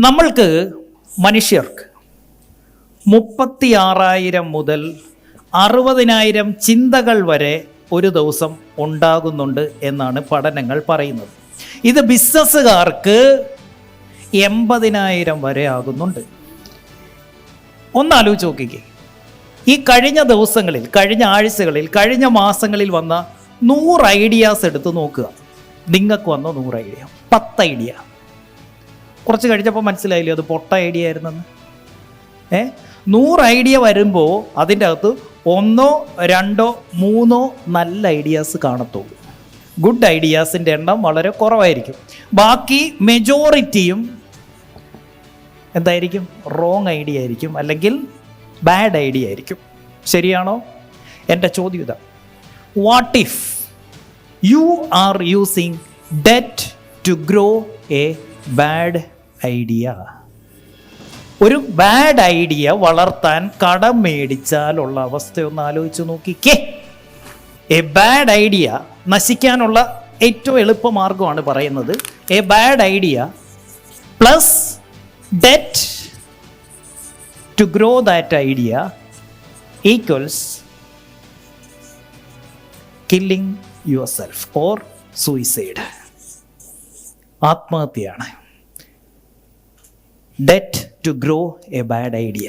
നമ്മൾക്ക് മനുഷ്യർക്ക് മുപ്പത്തി ആറായിരം മുതൽ അറുപതിനായിരം ചിന്തകൾ വരെ ഒരു ദിവസം ഉണ്ടാകുന്നുണ്ട് എന്നാണ് പഠനങ്ങൾ പറയുന്നത്. ഇത് ബിസിനസ്സുകാർക്ക് എൺപതിനായിരം വരെ ആകുന്നുണ്ട്. ഒന്നാലോചിച്ച് നോക്കിക്കേ. ഈ കഴിഞ്ഞ ദിവസങ്ങളിൽ കഴിഞ്ഞ ആഴ്ചകളിൽ കഴിഞ്ഞ മാസങ്ങളിൽ വന്ന നൂറ് ഐഡിയാസ് എടുത്ത് നോക്കുക. നിങ്ങൾക്ക് വന്ന നൂറ് ഐഡിയ പത്ത് ഐഡിയ. കുറച്ച് കഴിഞ്ഞപ്പോൾ മനസ്സിലായില്ലേ അത് പൊട്ട ഐഡിയ ആയിരുന്നെന്ന്? ഏ? നൂറ് ഐഡിയ വരുമ്പോൾ അതിന്റെ അകത്ത് ഒന്നോ രണ്ടോ മൂന്നോ നല്ല ഐഡിയാസ് കാണത്തുള്ളൂ. ഗുഡ് ഐഡിയാസിന്റെ എണ്ണം വളരെ കുറവായിരിക്കും. ബാക്കി മെജോറിറ്റിയും എന്തായിരിക്കും? റോങ് ഐഡിയ ആയിരിക്കും അല്ലെങ്കിൽ ബാഡ് ഐഡിയ ആയിരിക്കും. ശരിയാണോ? എന്റെ ചോദ്യം ഇതാ. What if you are using debt to grow a bad idea. ഒരു ബാഡ് ഐഡിയ വളർത്താൻ കടം മേടിച്ചാലുള്ള അവസ്ഥയൊന്ന് ആലോചിച്ച് നോക്കിക്കേ. എ ബാഡ് ഐഡിയ നശിക്കാനുള്ള ഏറ്റവും എളുപ്പ മാർഗമാണ് പറയുന്നത്. A bad idea plus debt to grow that idea equals killing yourself or suicide. ആത്മഹത്യയാണ്. Debt to grow a bad idea